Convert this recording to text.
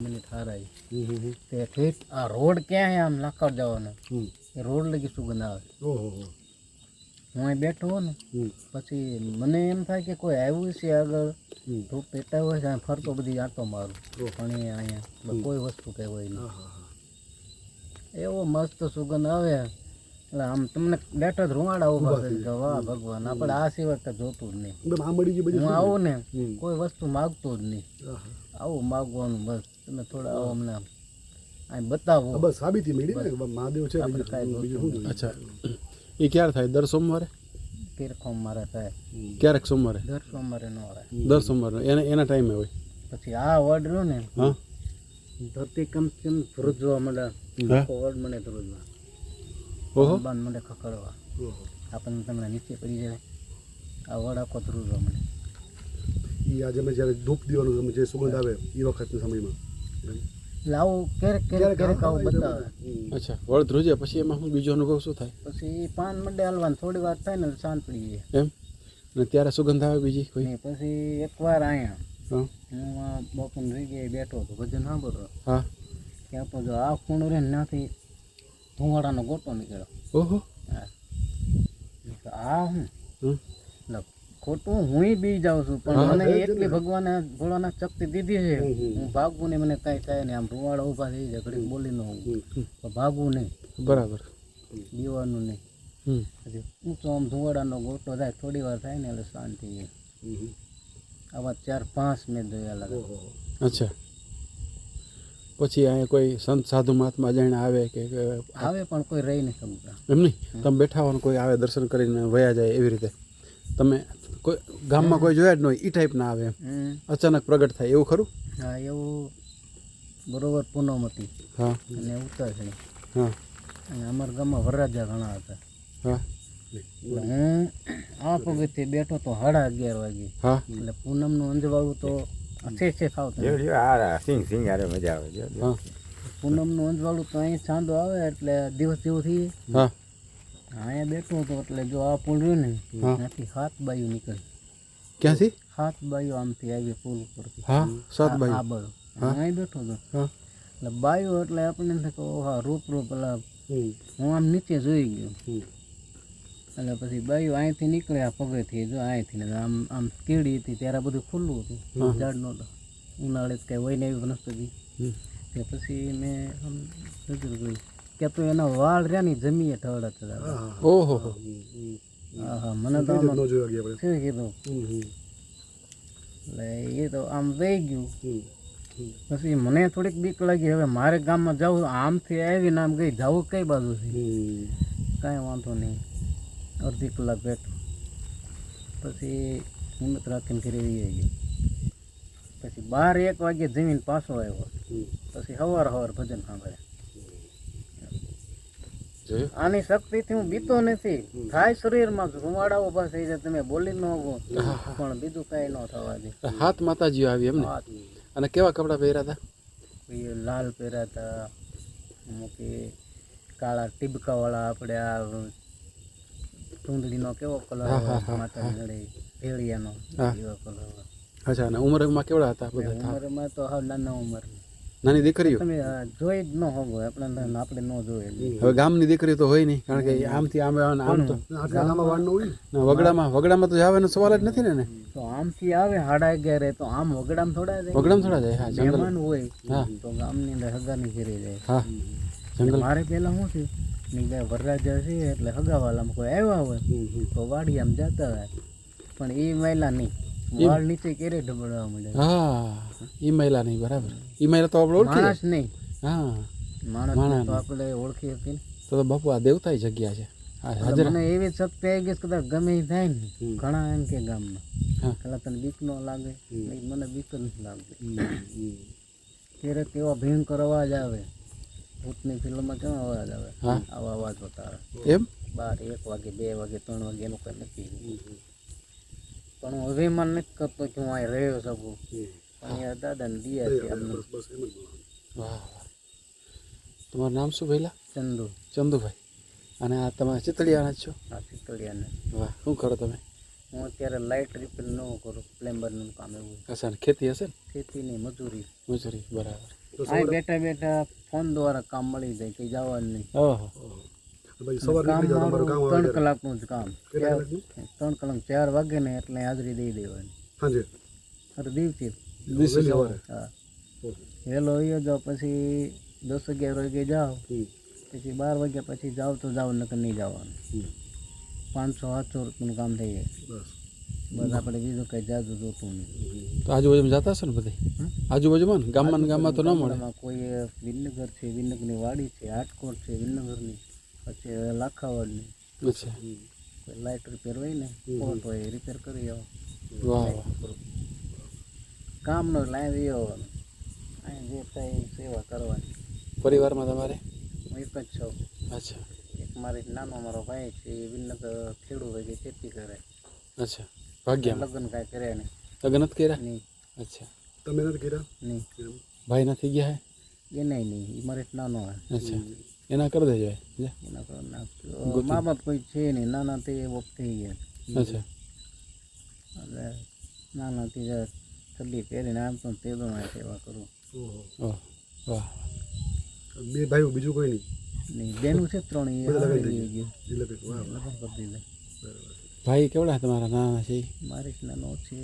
Minute હારાઈ હમ. હમ હમ. તે ઠીક આ રોડ ક્યાં આમ લાકડ જવાનો. એ રોડ લગી સુગંધ આવે હું અહીં બેઠો ને પછી મને એમ થાય કે કોઈ આવ્યું છે આગળ ધૂપ પેટા હોય છે ફરતો બધી આંટો મારું. પણ એ અહીંયા કોઈ વસ્તુ કહેવાય નહીં. એવો મસ્ત સુગંધ આવે. એટલે આમ તમને બેઠો જ રૂવાડા ઊભા થઈ ગયા વાહ ભગવાન આપણે આ સિવાય તો જોતું જ નહીં. હું આવું ને કોઈ વસ્તુ માગતો જ નહીં. આવું માગવાનું બસ. તમે થોડા આવો અમને આમ. બતાવો. બસ સાબિતી મળી ને મહાદેવ છે અચ્છા. એ ક્યારે થાય? દર સોમવારે? પીરખો મારે થાય. ક્યારેક સોમવારે? દર સોમવારે નો આવે. દર સોમવારે. એના એના ટાઈમે હોય. પછી આ વર્ડ રહ્યો ને. હા? ધરતી કમ કેમ ધ્રુજવા મળે હા? વર્ડ મને ધ્રુજવા. ઓહો. બાન મને ખકડવા આપણને તમને નીચે પડી જાય. આ વર્ડ આખો ધ્રુજવા મળે એ આજે અમે જ્યારે ધૂપ દેવાનું તમે જે સુગંધ આવે એ વખતના સમયમાં. એટલે આવું ક્યારેક ક્યારેક ક્યારેક આવું બતાવે. અચ્છા વળ ધ્રુજે પછી એમાં શું બીજો અનુભવ શું થાય? પછી પાન મંડે હાલવાનું થોડી વાર થાય ને શાંત પડી જાય એમ? અને ત્યારે સુગંધ આવે બીજી કોઈ? પછી એકવાર અહીંયા હું. બપોર રહી જગ્યાએ બેઠો હતો ભજન સાંભળો હા. ત્યાં પછી જો આ ખૂણો રહે ને ત્યાંથી ધુવાડાનો ગોટો નીકળ્યો. ઓહો. હા. આ હું? હમ. એટલે ખોટું હુંય બી જાઉં છું પણ મને એટલી ભગવાને ભોળાના શક્તિ દીધી છે. હું ભાગવું નહીં મને કાંઈ થાય નહીં આમ રૂવાડા ઊભા થઈ જાય ઘડીક બોલી ન હું. ભાગવું નહીં. બરાબર. દીવાનું નહીં. પછી ઊંચો આમ ધુવાડાનો ગોટો થાય થોડી વાર થાય ને એટલે શાંતિ રહે આવા ચાર પાંચ મેં જોયા લાગે. અચ્છા. પછી અહીંયા કોઈ સંત સાધુ મહાત્મા જાણે આવે કે કે આવે પણ કોઈ રહી નહીં સમજતા એમ નહીં? તમે બેઠા હો કોઈ આવે દર્શન કરીને વયા જાય એવી રીતે? તમે કોઈ ગામમાં કોઈ જોયા જ ન હોય એ ટાઈપના આવે હમ. અચાનક પ્રગટ થાય એવું ખરું? હા એવું બરોબર પૂનમ હતી હા. અને ઉત્તરાયણ. હા. અને અમારા ગામમાં વરરાજા ઘણા હતા. હા. હું આ પગથિયે બેઠો તો સાડા અગિયાર વાગે. હા. એટલે પૂનમનું અંજવાળું તો છે છે તમે. સિંગ સિંગ મજા આવે હા. પૂનમનું અંજવાળું તો અહીં સાંધો આવે એટલે દિવસ દિવસથી હા. અહીંયા બેઠો હતો એટલે જો આ પુલ રહ્યું ને ત્યાંથી હાથ બાયું નીકળી ક્યાંથી? હાથ બાયું આમથી આવી પુલ ઉપરથી. હા સાત આ બાઈ અહીંયા બેઠો હતો. એટલે બાયું એટલે આપણને થાય કે ઓહા રૂપ રૂપ એટલે હું આમ નીચે જોઈ ગયો. એટલે પછી બાયું અહીંથી નીકળે આ પગેથી જો અહીંથી આમ આમ કીડી હતી ત્યારે બધું ખુલ્લું હતું. ઝાડ નહોતો. ઉનાળે કાંઈ હોય ને એવી વનસ્પતિ. તે પછી મેં આમ નજર ગઈ કે તો એના વાળ રહ્યા ની જમીએ હા. ઓહો હો. મને તો કઈ આમ જોયા ગયા આપણે. શું કીધું. એટલે એ તો આમ રહી ગયું. પછી મને થોડીક બીક લાગી. હવે મારે ગામમાં જવું આમથી આવીને આમ ગઈ જવું કઈ બાજુથી. કાંઈ વાંધો નહીં. અડધી કલાક બેઠું. પછી હિંમત રાખીને ઘરે આવી ગઈ પછી બાર એક વાગે જમીન પાછો આવ્યો. પછી સવાર સવાર ભજન સાંભળ્યા આની શક્તિથી હું બીતો નથી. થાય શરીરમાં રૂવાડા ઊભા થઈ જાય તમે બોલી ન હોવો. પણ બીજું કાંઈ ન થવા દે. હાથ માતાજી આવી એમને? અને કેવા કપડાં પહેર્યા હતા લાલ પહેર્યા હતા મૂકી કાળા ટીબકાવાળા આપણે આ ચૂંદડીનો કેવો કલર માતા નડે ભેળિયાનો. એવો કલર અચ્છા અને ઉંમરમાં કેવડા હતા બધા ઉંમરમાં તો હા નાના ઉંમર નાની દીકરીઓ? તમે જોઈ જ ન હોગો આપણે આપણે ન જોઈએ હવે ગામની દીકરી તો હોય નહીં કારણ કે આમથી આમ આવે આમ તો આટલા વાળ હોય. ને વગડામાં વગડામાં તો જવાનો સવાલ જ નથી ને તો આમથી આવે હાડા ઘેરે તો આમ વગડામાં થોડા જાય. વગડામાં થોડા જાય હા જંગલ હોય હા. તો ગામની અંદર હગાની ઘેરે જાય. હા જંગલ મારે પેલા શું છે ની બે વરરાજા છે એટલે હગાવાલામાં કોઈ આવ્યા હોય. તો વાડી આમ જતા હોય. પણ એ મહિલા નહીં. વાળ નીચે કેરે ઢબડાવા મળે. હા ઈ મહિલા નહીં બરાબર. ઈ મહિલા તો આપણે ઓળખી માણસ નહીં. હા. માણસ તો આપણે ઓળખી હતી. તો બાપુ આ દેવતાઈ જગ્યા છે. મને એવી શક્તિ આવી ગઈ કદાચ ગમે એ થાય ને. ઘણા એમ કે ગામમાં. પેલા તને બીક ન લાગે મને બીક નથી લાગતી. ક્યારેક એવા ભયંકર અવાજ આવે. ભૂતની ફિલ્મમાં કેવા અવાજ આવે? આવા અવાજ બતાવે એમ? બાર એક વાગે બે વાગે ત્રણ વાગે એનું કંઈ નક્કી નહીં. પણ હું મને નથી કરતો કે હું અહીં રહ્યો શકું. અહીંયા દાદા ને દિયા છે અમને તમારું નામ શું ભાઈલા? ચંદુ. ચંદુભાઈ. અને આ તમે ચિતળિયાના છો? આ ચિતળિયાને વાહ શું કરો તમે? હું અત્યારે લાઇટ રિપેર ન કરું પ્લેમ્બરનું કામ એવું. અચ્છા ખેતી હશે ને? ખેતીની મજૂરી. મજૂરી બરાબર. અહીં બેઠા બેઠા ફોન દ્વારા કામ મળી જાય કંઈ જવાનું નહીં. ઓહો. પછી સવારે કામ નીકળી જાવ તમારું મારું કામ આવે ત્રણ કલાકનું જ કામ. કેટલા કલાકનું? ત્રણ કલાક ચાર વાગે ને એટલે હાજરી દઈ દેવાની. સાંજે અરે દિવથી દિવસે વહેલી સવારે? હા. ઓહો. વહેલો આવ્યો જાઓ પછી દસ અગિયાર વાગે જાઓ. હમ. પછી બાર વાગ્યા પછી જાઓ તો જાઓ નકર નહીં જવાનું. હમ. પાંચસો સાતસો રૂપિયાનું કામ થઈ જાય. બસ. બસ આપણે બીજું કંઈ જાજુ જોતું નહીં. તો આજુબાજુમાં જતા હશો ને બધે? આજુબાજુમાં ને? ગામમાં ને ગામમાં તો ન મળે? એમાં કોઈ વિનગર છે વિનગરની વાડી છે હાટકોટ છે વિનગરની પછી લાખાવાડની અચ્છા. કોઈ લાઇટ રિપેર હોય ને ફોટ હોય એ રિપેર કરી આવો. કામ વાહ. કામનો અહીં આવવાનું અહીં જે થાય સેવા કરવાની. પરિવારમાં તમારે? હું એક જ છું. અચ્છા. એક મારી નાનો મારો ભાઈ છે એ વિનગર ખેડૂત હોય કે ખેતી કરે. અચ્છા. ભાગ્યા લગ્ન કાંઈ કર્યા નહીં. લગ્ન જ કર્યા? નહીં. અચ્છા. તમે નથી કર્યા? નહીં. ભાઈ નથી ગયા હે? એ નહીં નહીં એ મારે નાનો હોય અચ્છા. એના કરી દેજો. એના પર નાખતો મા બાપ કોઈ છે નહીં નાના તે વખત થઈ ગયા અચ્છા. એટલે નાનાથી જ થલ્લી પહેરીને આમ તો તે સેવા કરું. વાહ બે ભાઈઓ બીજું કોઈ નહીં? નહીં બેનું છે ત્રણ લગ્ન કરી દીધા. ભાઈ કેવડા તમારા નાના છે? મારી નાનો છે.